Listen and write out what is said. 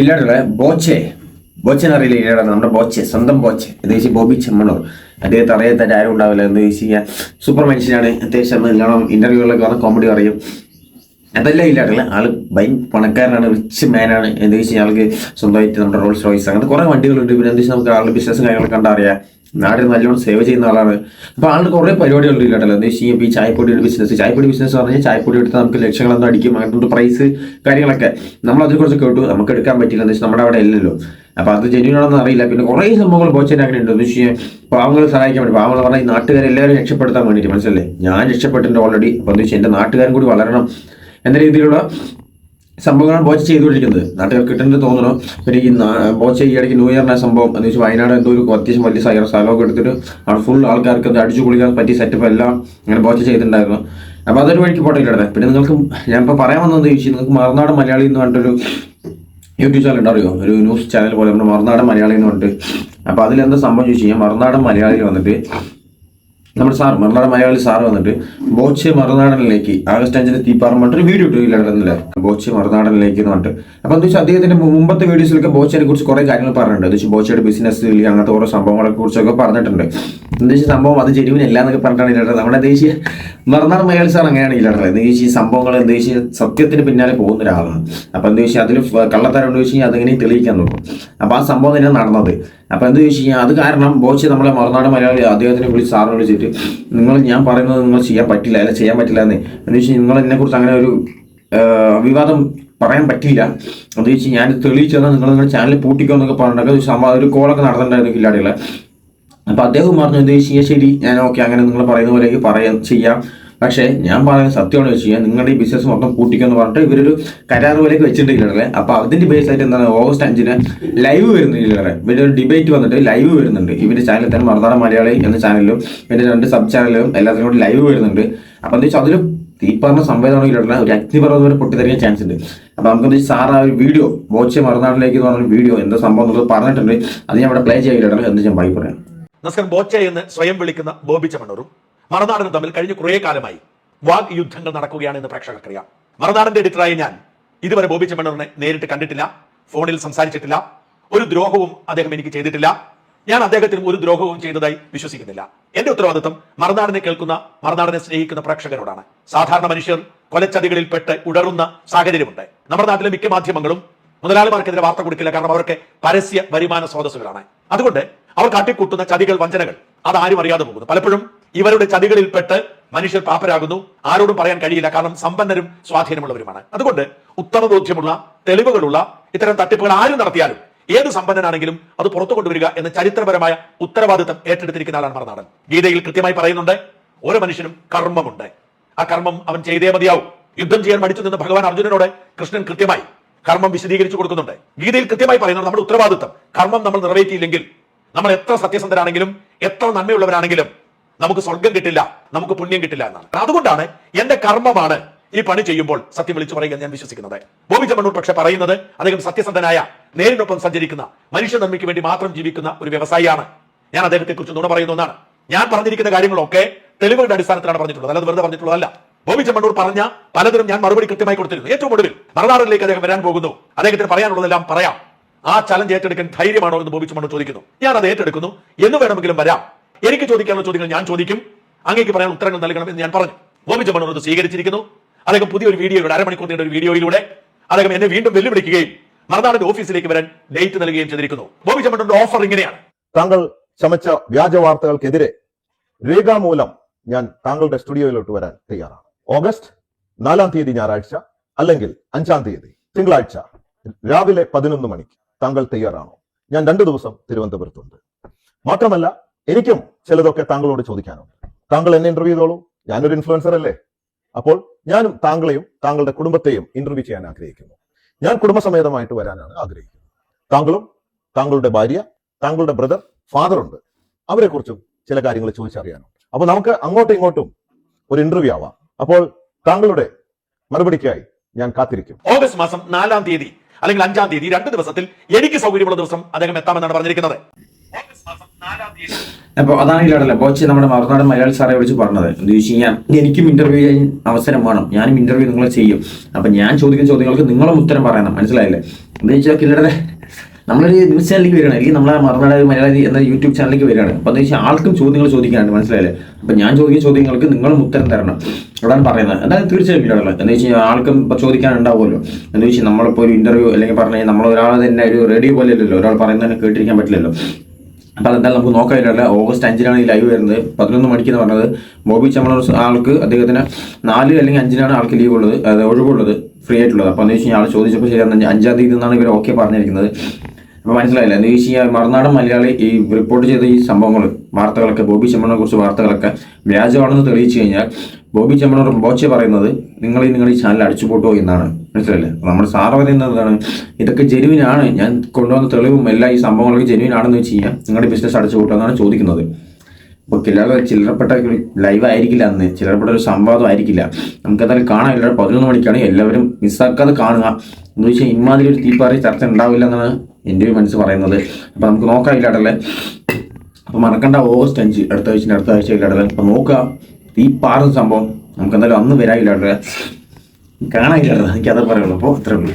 ഇല്ലാടെ ബോച്ചെ. ബോച്ചൻ അറിയില്ല ഇല്ലാടെ നമ്മുടെ ബോച്ചെ സ്വന്തം ബോച്ചെ. ഏകദേശം ബോബി ചെമ്മണൂർ. അദ്ദേഹത്തെ അറിയാത്ത ആരും ഉണ്ടാവില്ല. എന്ന് വെച്ച് കഴിഞ്ഞാൽ സൂപ്പർ മനുഷ്യനാണ്. അത്യാവശ്യം നല്ലോണം ഇന്റർവ്യൂകളിലൊക്കെ വന്ന് കോമഡി പറയും. അതെല്ലാം ഇല്ലാട്ടില്ല ആൾ ഭയ പണക്കാരനാണ് റിച്ച് മാനാണ് എന്താ വെച്ച് കഴിഞ്ഞാൽ ആൾക്ക് സ്വന്തമായിട്ട് നമ്മുടെ റോൾസ് റോയ്സ് അങ്ങനത്തെ കുറെ വണ്ടികളുണ്ട്. പിന്നെ എന്താ വെച്ചാൽ നമുക്ക് ആളുടെ ബിസിനസ് കാര്യങ്ങളൊക്കെ കണ്ടറിയാം നാട്ടിൽ നല്ലോണം സേവ് ചെയ്യുന്ന ആളാണ്. അപ്പോൾ ആളുടെ കുറേ പരിപാടികളുണ്ട് കേട്ടല്ലോ? എന്താ വെച്ച് കഴിഞ്ഞാൽ ഈ ചായപ്പൊടിയുടെ ബിസിനസ് ചായപ്പൊടി ബിസിനസ് പറഞ്ഞാൽ ചായപ്പൊടി എടുത്താൽ നമുക്ക് ലക്ഷങ്ങളെന്തോ അടിക്കും. അങ്ങനത്തെ പ്രൈസ് കാര്യങ്ങളൊക്കെ. നമ്മൾ അതിനെ കുറിച്ച് കേട്ടു. നമുക്ക് എടുക്കാൻ പറ്റില്ല എന്ന് വെച്ചാൽ നമ്മുടെ അവിടെ ഇല്ലല്ലോ. അപ്പോൾ അത് ജെന്യൂൻ ആണെന്ന് അറിയില്ല. പിന്നെ കുറേ സംഭവങ്ങൾ ബോച്ചേന്റെ അങ്ങനെ ഉണ്ട്. എന്ന് വെച്ച് കഴിഞ്ഞാൽ സഹായിക്കാൻ വേണ്ടി. പാവങ്ങൾ പറഞ്ഞാൽ ഈ നാട്ടുകാരെ എല്ലാവരും രക്ഷപ്പെടുത്താൻ വേണ്ടിയിട്ട്. മനസ്സിലല്ലേ ഞാൻ രക്ഷപ്പെട്ടിട്ടുണ്ട് ഓൾറെഡി അപ്പോൾ എന്താ വെച്ചാൽ എന്റെ നാട്ടുകാരും കൂടി വളരണം. എന്ന രീതിയിലുള്ള സംഭവങ്ങളാണ് ബോച്ച് ചെയ്തുകൊണ്ടിരിക്കുന്നത്. നാട്ടുകാർ കിട്ടുന്നത് തോന്നണം പിന്നെ ഈ ബോച്ച് ഈ ഇടയ്ക്ക് ന്യൂ ഇയറിനെ സംഭവം എന്ന് വെച്ചാൽ വയനാട് എന്തോ ഒരു അത്യാവശ്യം വലിയ സൈറ സ്ഥലമൊക്കെ എടുത്തിട്ട് അവിടെ ഫുൾ ആൾക്കാർക്ക് അത് അടിച്ചു കുളിക്കാൻ പറ്റിയ സെറ്റപ്പ് എല്ലാം അങ്ങനെ ബോച്ച് ചെയ്തിട്ടുണ്ടായിരുന്നു. അപ്പോൾ അതൊരു വഴിക്ക് പോട്ടെ കിടന്നത് പിന്നെ നിങ്ങൾക്ക് ഞാൻ ഇപ്പോൾ പറയാൻ വന്നത് ചോദിച്ചു നിങ്ങൾക്ക് മറുനാട് മലയാളി എന്ന് പറഞ്ഞിട്ടൊരു യൂട്യൂബ് ചാനൽ ഉണ്ടറിയോ ഒരു ന്യൂസ് ചാനൽ പോലെ നമ്മുടെ മറുനാടൻ മലയാളി എന്ന് പറഞ്ഞിട്ട്. അപ്പോൾ അതിലെന്താ സംഭവം ചോദിച്ചു കഴിഞ്ഞാൽ മറുനാടൻ മലയാളിയിൽ വന്നിട്ട് നമ്മുടെ സാർ മറുനാടൻ മലയാളി സാർ വന്നിട്ട് ബോച്ച് മറുനാടനിലേക്ക് ആഗസ്റ്റ് അഞ്ചിന് തീപ്പാറം പറഞ്ഞിട്ട് ഒരു വീഡിയോ ഇട്ടു ഇല്ലായിരുന്നില്ലേ ബോച്ച് മറുനാടനിലേക്ക് എന്ന് പറഞ്ഞിട്ട്. അപ്പൊ എന്താ വെച്ചാൽ മുമ്പത്തെ വീഡിയോസിലൊക്കെ ബോച്ചയെ കുറിച്ച് കുറെ കാര്യങ്ങൾ പറഞ്ഞിട്ടുണ്ട്. എന്താ വെച്ചാൽ ബോച്ചയുടെ ബിസിനസ് അങ്ങനത്തെ ഓരോ സംഭവങ്ങളെ കുറിച്ചൊക്കെ പറഞ്ഞിട്ടുണ്ട്. എന്താ വെച്ചാൽ സംഭവം അത് ജെനുവിൻ അല്ല എന്നൊക്കെ പറഞ്ഞിട്ടാണ് നമ്മുടെ ദേശീയ മറുനാടൻ മലയാളി സാർ അങ്ങനെയാണ് ഇല്ലാട്ടത് എന്താ വെച്ചാൽ ഈ സംഭവങ്ങൾ എന്താ വെച്ചാൽ സത്യത്തിന് പിന്നാലെ പോകുന്ന ഒരാളാണ്. അപ്പൊ എന്താ വെച്ചാൽ അതിൽ കള്ളത്തരം എന്ന് വെച്ച് അതെങ്ങനെ തെളിയിക്കാൻ നോക്കും. അപ്പൊ ആ സംഭവം തന്നെ നടന്നത്. അപ്പൊ എന്താ ചോദിച്ചു കഴിഞ്ഞാൽ അത് കാരണം ബോച്ച് നമ്മളെ മറുനാട് മലയാളി അദ്ദേഹത്തിനെ വിളിച്ച് സാറിനെ വിളിച്ചിട്ട് നിങ്ങൾ ഞാൻ പറയുന്നത് നിങ്ങൾ ചെയ്യാൻ പറ്റില്ല അല്ല ചെയ്യാൻ പറ്റില്ല എന്ന് എന്ന് വെച്ചാൽ നിങ്ങൾ എന്നെ കുറിച്ച് അങ്ങനെ ഒരു വിവാദം പറയാൻ പറ്റില്ല അത് വെച്ച് ഞാൻ തെളിയിച്ചത് നിങ്ങൾ നിങ്ങളുടെ ചാനൽ പൂട്ടിക്കോ എന്നൊക്കെ പറഞ്ഞിട്ടൊക്കെ ഒരു കോളൊക്കെ നടന്നിട്ടുണ്ടായിരുന്നു കില്ലാടികളെ. അപ്പൊ അദ്ദേഹം പറഞ്ഞു എന്താ വെച്ച് കഴിഞ്ഞാൽ ശരി ഞാൻ ഓക്കെ അങ്ങനെ നിങ്ങൾ പറയുന്ന പോലെ പറയാം ചെയ്യാം. പക്ഷേ ഞാൻ പറയുന്നത് സത്യമാണ് വെച്ച് കഴിഞ്ഞാൽ നിങ്ങളുടെ ഈ ബിസിനസ് മൊത്തം പൂട്ടിക്കുമെന്ന് പറഞ്ഞിട്ട് ഇവരൊരു കരാർ പോലെയൊക്കെ വെച്ചിട്ടുണ്ടെങ്കിലേ അപ്പൊ അതിന്റെ ബേസ് ആയിട്ട് എന്താണ് ഓഗസ്റ്റ് അഞ്ചിന് ലൈവ് വരുന്നില്ലേ ഇവരുടെ ഒരു ഡിബേറ്റ് വന്നിട്ട് ലൈവ് വരുന്നുണ്ട്. ഇവരുടെ ചാനലിൽ തന്നെ മറുനാട മലയാളി എന്ന ചാനലിലും ഇവരുടെ രണ്ട് സബ് ചാനലിലും എല്ലാത്തിനും കൂടി ലൈവ് വരുന്നുണ്ട്. അപ്പൊ എന്താ വെച്ചാൽ അതിൽ ഈ പറഞ്ഞ സംവേദനയിലുള്ള ഒരു അഗ്നിപർവതം വരെ പൊട്ടിത്തെറിയാൻ ചാൻസ് ഉണ്ട്. അപ്പൊ നമുക്ക് സാർ ആ ഒരു വീഡിയോ ബോച്ചെ മറുനാടിലേക്ക് എന്ന് പറഞ്ഞ വീഡിയോ എന്താ സംഭവം എന്നുള്ളത് പറഞ്ഞിട്ടുണ്ട്. അത് ഞാൻ ഇവിടെ പ്ലേ ചെയ്യാൻ എന്ന് ഞാൻ പറയാം. നമസ്കാരം. ബോച്ച എന്ന് സ്വയം വിളിക്കുന്ന ബോബി ചെമ്മണ്ണൂറും മറുനാടനും തമ്മിൽ കഴിഞ്ഞ കുറേ കാലമായി വാഗ് യുദ്ധങ്ങൾ നടക്കുകയാണെന്ന് പ്രേക്ഷകർക്കറിയാം. മറുനാടന്റെ എഡിറ്ററായ ഞാൻ ഇതുവരെ ബോബി ചെമ്മണ്ണൂറിനെ നേരിട്ട് കണ്ടിട്ടില്ല ഫോണിൽ സംസാരിച്ചിട്ടില്ല ഒരു ദ്രോഹവും അദ്ദേഹം എനിക്ക് ചെയ്തിട്ടില്ല. ഞാൻ അദ്ദേഹത്തിന് ഒരു ദ്രോഹവും ചെയ്തതായി വിശ്വസിക്കുന്നില്ല. എന്റെ ഉത്തരവാദിത്വം മറുനാടിനെ കേൾക്കുന്ന മറുനാടിനെ സ്നേഹിക്കുന്ന പ്രേക്ഷകരോടാണ്. സാധാരണ മനുഷ്യർ കൊലച്ചതികളിൽ പെട്ട് ഉടറുന്ന സാഹചര്യമുണ്ട്. നമ്മുടെ നാട്ടിലെ മിക്ക മാധ്യമങ്ങളും മുതലാളിമാർക്കെതിരെ വാർത്ത കൊടുക്കില്ല കാരണം അവർക്ക് പരസ്യ വരുമാന സ്രോതസ്സുകളാണ്. അതുകൊണ്ട് അവർ കാട്ടിക്കൂട്ടുന്ന ചതികൾ വഞ്ചനകൾ അത് ആരും അറിയാതെ പോകുന്നു. പലപ്പോഴും ഇവരുടെ ചതികളിൽപ്പെട്ട് മനുഷ്യർ പാപ്പരാകുന്നു. ആരോടും പറയാൻ കഴിയില്ല. കാരണം സമ്പന്നരും സ്വാധീനമുള്ളവരുമാണ്. അതുകൊണ്ട് ഉത്തമ ബോധ്യമുള്ള തെളിവുകളുള്ള ഇത്തരം തട്ടിപ്പുകൾ ആരും നടത്തിയാലും ഏത് സമ്പന്നനാണെങ്കിലും അത് പുറത്തു കൊണ്ടുവരിക എന്ന ചരിത്രപരമായ ഉത്തരവാദിത്തം ഏറ്റെടുത്തിരിക്കുന്ന ആളാണ് മറുനാടൻ. ഗീതയിൽ കൃത്യമായി പറയുന്നുണ്ട് ഓരോ മനുഷ്യനും കർമ്മമുണ്ട്. ആ കർമ്മം അവൻ ചെയ്തേ മതിയാവും. യുദ്ധം ചെയ്യാൻ മടിച്ചു നിന്ന് ഭഗവാൻ അർജുനനോട് കൃഷ്ണൻ കൃത്യമായി കർമ്മം വിശദീകരിച്ചു കൊടുക്കുന്നുണ്ട്. ഗീതയിൽ കൃത്യമായി പറയുന്നത് നമ്മുടെ ഉത്തരവാദിത്തം കർമ്മം നമ്മൾ നിറവേറ്റിയില്ലെങ്കിൽ നമ്മൾ എത്ര സത്യസന്ധരാണെങ്കിലും എത്ര നന്മയുള്ളവരാണെങ്കിലും നമുക്ക് സ്വർഗം കിട്ടില്ല നമുക്ക് പുണ്യം കിട്ടില്ല എന്നാണ്. അതുകൊണ്ടാണ് എന്റെ കർമ്മമാണ് ഈ പണി ചെയ്യുമ്പോൾ സത്യം വിളിച്ചു പറയുക ഞാൻ വിശ്വസിക്കുന്നത്. ബോബി ചെമ്മണ്ണൂർ പക്ഷെ പറയുന്നത് അദ്ദേഹം സത്യസന്ധനായ നേരിനൊപ്പം സഞ്ചരിക്കുന്ന മനുഷ്യ നന്മയ്ക്ക് വേണ്ടി മാത്രം ജീവിക്കുന്ന ഒരു വ്യവസായിയാണ്. ഞാൻ അദ്ദേഹത്തെ കുറിച്ച് നുണ പറയുന്ന ഒന്നാണ്. ഞാൻ പറഞ്ഞിരിക്കുന്ന കാര്യങ്ങളൊക്കെ തെളിവുകളുടെ അടിസ്ഥാനത്തിലാണ് പറഞ്ഞിട്ടുള്ളത്. അല്ലാതെ വെറുതെ പറഞ്ഞിട്ടുള്ളതല്ല. ബോബി ചെമ്മണ്ണൂർ പറഞ്ഞ പലതരം ഞാൻ മറുപടി കൃത്യമായി കൊടുത്തിരുന്നു. ഏറ്റവും ഒടുവിൽ മറുനാടിലേക്ക് അദ്ദേഹം വരാൻ പോകുന്നു. അദ്ദേഹത്തിന് പറയാനുള്ളതെല്ലാം പറയാം. ആ ചലഞ്ച് ഏറ്റെടുക്കാൻ ധൈര്യമാണോ എന്ന് ബോബി ചെമ്മണ്ണൂർ ചോദിക്കുന്നു. ഞാൻ അത് ഏറ്റെടുക്കുന്നു. എന്ന് വേണമെങ്കിലും വരാം. എനിക്ക് ചോദിക്കാനുള്ള ചോദ്യങ്ങൾ ഞാൻ ചോദിക്കും. അങ്ങേക്ക് പറയാൻ ഉത്തരങ്ങൾ നൽകണം എന്ന് ഞാൻ പറഞ്ഞു. ബോബി ചെമ്മണ്ണൂർ അത് സ്വീകരിച്ചിരിക്കുന്നു. അദ്ദേഹം പുതിയൊരു വീഡിയോയിലൂടെ അരമണിക്കൂർ നീണ്ട ഒരു വീഡിയോയിലൂടെ അദ്ദേഹം എന്നെ വീണ്ടും വെല്ലുവിളിക്കുകയും മറുനാടിന്റെ ഓഫീസിലേക്ക് വരാൻ ഡേറ്റ് നൽകുകയും ചെയ്തിരിക്കുന്നു. ബോബി ചെമ്മണ്ണൂരിന്റെ ഓഫർ ഇങ്ങനെയാണ്. താങ്കൾ ചമച്ച വ്യാജ വാർത്തകൾക്കെതിരെ രേഖാമൂലം ഞാൻ താങ്കളുടെ സ്റ്റുഡിയോയിലോട്ട് വരാൻ തയ്യാറാണ്. ഓഗസ്റ്റ് നാലാം തീയതി ഞായറാഴ്ച അല്ലെങ്കിൽ അഞ്ചാം തീയതി തിങ്കളാഴ്ച രാവിലെ പതിനൊന്ന് മണിക്ക് താങ്കൾ തയ്യാറാണോ? ഞാൻ രണ്ടു ദിവസം തിരുവനന്തപുരത്തുണ്ട്. മാത്രമല്ല എനിക്കും ചിലതൊക്കെ താങ്കളോട് ചോദിക്കാനുണ്ട്. താങ്കൾ എന്നെ ഇന്റർവ്യൂ ചെയ്തോളൂ. ഞാനൊരു ഇൻഫ്ലുവൻസർ അല്ലേ? അപ്പോൾ ഞാനും താങ്കളെയും താങ്കളുടെ കുടുംബത്തെയും ഇന്റർവ്യൂ ചെയ്യാൻ ആഗ്രഹിക്കുന്നു. ഞാൻ കുടുംബസമേതമായിട്ട് വരാനാണ് ആഗ്രഹിക്കുന്നത്. താങ്കളും താങ്കളുടെ ഭാര്യ താങ്കളുടെ ബ്രദർ ഫാദർ ഉണ്ട്. അവരെ കുറിച്ചും ചില കാര്യങ്ങൾ ചോദിച്ചറിയാനും അപ്പൊ നമുക്ക് അങ്ങോട്ടും ഇങ്ങോട്ടും ഒരു ഇന്റർവ്യൂ ആവാം. അപ്പോൾ താങ്കളുടെ മറുപടിക്കായി ഞാൻ കാത്തിരിക്കും. ഓഗസ്റ്റ് മാസം നാലാം തീയതി അല്ലെങ്കിൽ അഞ്ചാം തീയതി രണ്ട് ദിവസത്തിൽ എനിക്ക് സൗകര്യമുള്ള ദിവസം അദ്ദേഹം എത്താമെന്നാണ് പറഞ്ഞിരിക്കുന്നത്. അപ്പോൾ അതാണ് ഇല്ലാടല്ല കോച്ച് നമ്മുടെ മറുനാടൻ മലയാളി സാറെ വിളിച്ച് പറഞ്ഞത്. എന്ന് വെച്ച് കഴിഞ്ഞാൽ എനിക്കും ഇന്റർവ്യൂ ചെയ്യാൻ അവസരം വേണം. ഞാനും ഇന്റർവ്യൂ നിങ്ങളെ ചെയ്യും. അപ്പം ഞാൻ ചോദിക്കുന്ന ചോദ്യങ്ങൾക്ക് നിങ്ങളും ഉത്തരം പറയണം. മനസ്സിലായില്ലേ? എന്താ വെച്ചാൽ കില്ലടരെ നമ്മളൊരു ന്യൂസ് ചാനലിലേക്ക് വരികയാണ്. അല്ലെങ്കിൽ നമ്മളെ മറുനാട് മലയാളി എന്ന യൂട്യൂബ് ചാനലിലേക്ക് വരികയാണ്. അപ്പോൾ എന്ന് വെച്ചാൽ ആൾക്കും ചോദ്യങ്ങൾ ചോദിക്കാനുണ്ട്. മനസ്സിലായില്ലേ? അപ്പം ഞാൻ ചോദിക്കുന്ന ചോദ്യങ്ങൾക്ക് നിങ്ങളും ഉത്തരം തരണം. അവിടെ പറയുന്നത്. എന്തായാലും തീർച്ചയായും ഇല്ലാടല്ല എന്താ വെച്ച് കഴിഞ്ഞാൽ ആൾക്കും ഇപ്പോൾ ചോദിക്കാനുണ്ടാവുമല്ലോ. എന്ന് വെച്ചാൽ നമ്മളിപ്പോൾ ഒരു ഇന്റർവ്യൂ അല്ലെങ്കിൽ പറഞ്ഞു നമ്മൾ ഒരാൾ തന്നെ ഒരു റേഡിയോ പോലെ അല്ലല്ലോ ഒരാൾ പറയുന്നതിനെ കേട്ടിരിക്കാൻ പറ്റില്ലല്ലോ. അപ്പോൾ അതെന്തായാലും നമുക്ക് നോക്കാനില്ല ഓഗസ്റ്റ് അഞ്ചിനാണ് ഈ ലൈവ് വരുന്നത്. പതിനൊന്ന് മണിക്ക് എന്ന് പറഞ്ഞത്. ബോബി ചമ്മള ആൾക്ക് അദ്ദേഹത്തിന് നാല് അല്ലെങ്കിൽ അഞ്ചിനാണ് ആൾക്ക് ലീവ് ഉള്ളത്. ഒഴിവുള്ളത്. ഫ്രീ ആയിട്ടുള്ളത്. അപ്പോൾ എന്ന് വെച്ച് കഴിഞ്ഞാൽ ആൾ ചോദിച്ചപ്പോൾ ശരിയാണ് അഞ്ചാം തീയതി എന്നാണ് ഇവർ ഓക്കെ പറഞ്ഞിരിക്കുന്നത്. അപ്പോൾ മനസ്സിലായില്ല. എന്ന് വെച്ച് കഴിഞ്ഞാൽ മറുനാടൻ മലയാളി ഈ റിപ്പോർട്ട് ചെയ്ത ഈ സംഭവങ്ങൾ വാർത്തകളൊക്കെ ബോബി ചെമ്മണിനെ കുറിച്ച് വാർത്തകളൊക്കെ വ്യാജമാണെന്ന് തെളിയിച്ചു കഴിഞ്ഞാൽ ബോബി ചെമ്മണൂർ ബോച്ചെ പറയുന്നത് നിങ്ങൾ ഈ ചാനൽ അടിച്ചുപൂട്ടോ എന്നാണ്. മനസ്സിലല്ലേ നമ്മുടെ സാറ് പറയുന്നത് എന്താണ്? ഇതൊക്കെ ജെനുവിനാണ് ഞാൻ കൊണ്ടുവന്ന തെളിവും എല്ലാ ഈ സംഭവങ്ങളൊക്കെ ജെനുവിൻ ആണെന്ന് വെച്ച് കഴിഞ്ഞാൽ നിങ്ങളുടെ ബിസിനസ് അടിച്ചുപൂട്ടോ എന്നാണ് ചോദിക്കുന്നത്. അപ്പോൾ ചിലർ ചില്ലറപ്പെട്ട ലൈവ് ആയിരിക്കില്ല അന്ന്. ചില്ലറപ്പെട്ട ഒരു സംവാദം ആയിരിക്കില്ല. നമുക്കതായാലും എല്ലാവരും പതിനൊന്ന് മണിക്കാണ്. എല്ലാവരും മിസ്സാക്കാതെ കാണുക. എന്ന് വെച്ചാൽ ഇമാതിരി ഒരു തീപ്പാറി ചർച്ച ഉണ്ടാവില്ല എന്നാണ് എന്റെ മനസ്സ് പറയുന്നത്. അപ്പോൾ നമുക്ക് നോക്കാം ഇല്ലാടല്ലേ അപ്പോൾ മറക്കണ്ട ഓഗസ്റ്റ് അഞ്ച് അടുത്ത ആഴ്ച അടുത്ത ആഴ്ച ഇല്ലാടല്ലേ അപ്പോൾ നോക്കുക ഈ പാറുന്ന സംഭവം നമുക്ക് എന്തായാലും അന്ന് വരാൻ ഇല്ലാടല്ലേ കാണാൻ എനിക്ക് അതേ പറയുള്ളൂ. അപ്പോൾ അത്രേ ഉള്ളൂ.